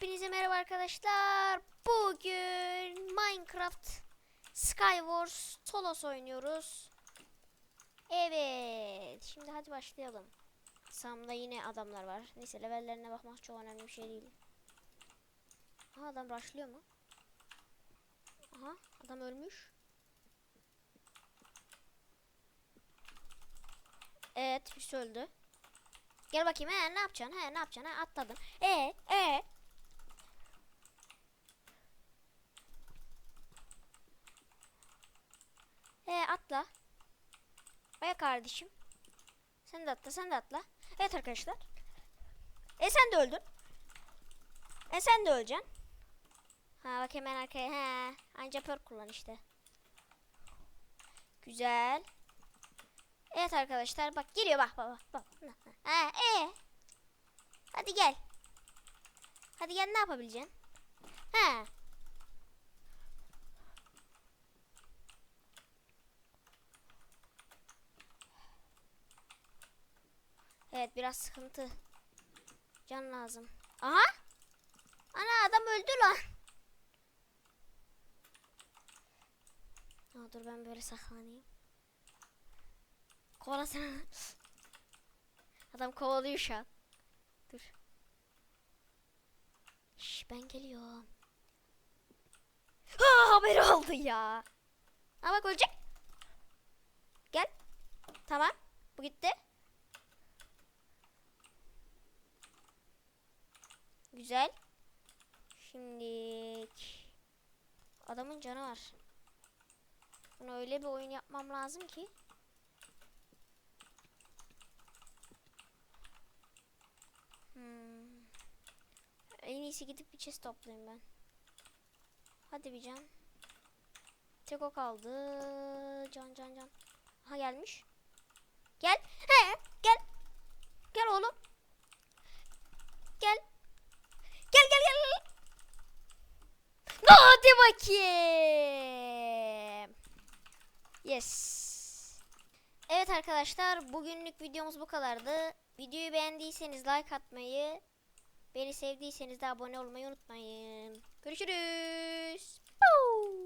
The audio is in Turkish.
Hepinize merhaba arkadaşlar. Bugün Minecraft Skywars Solos oynuyoruz. Evet. Şimdi hadi başlayalım. Sam'da yine adamlar var. Neyse levellerine bakmak çok önemli bir şey değil. Aha adam rushlıyor mu? Aha adam ölmüş. Evet birisi öldü. Gel bakayım he ne yapacaksın he ne yapacaksın he atladın. E E atla. Aya kardeşim. Sen de atla sen de atla. Evet arkadaşlar. E sen de öldün. E sen de öleceksin. Ha bak hemen arkaya. He. Anca pör kullan işte. Güzel. Evet arkadaşlar bak geliyor bak bak bak. bak. Ha, e. Hadi gel. Hadi gel ne yapabileceksin? Ha. Evet biraz sıkıntı. Can lazım. Aha. Ana adam öldü lan. Aa, dur ben böyle saklanayım. Kovalasana. Adam kovalıyor şu an. Dur. Şş, ben geliyorum. Ha haber oldu ya. Ha bak ölecek. Gel. Tamam. Bu gitti. Güzel. Şimdi adamın canı var. Bunu öyle bir oyun yapmam lazım ki. Hmm. En iyisi gidip bir chest toplayayım ben. Hadi bir can. Tek o kaldı. Can can can. Aha gelmiş. Gel. He, gel. Gel oğlum. Gel. Gel gel gel. Hadi bakayım. Yes. Evet arkadaşlar bugünlük videomuz bu kadardı. Videoyu beğendiyseniz like atmayı, beni sevdiyseniz de abone olmayı unutmayın. Görüşürüz. Puu.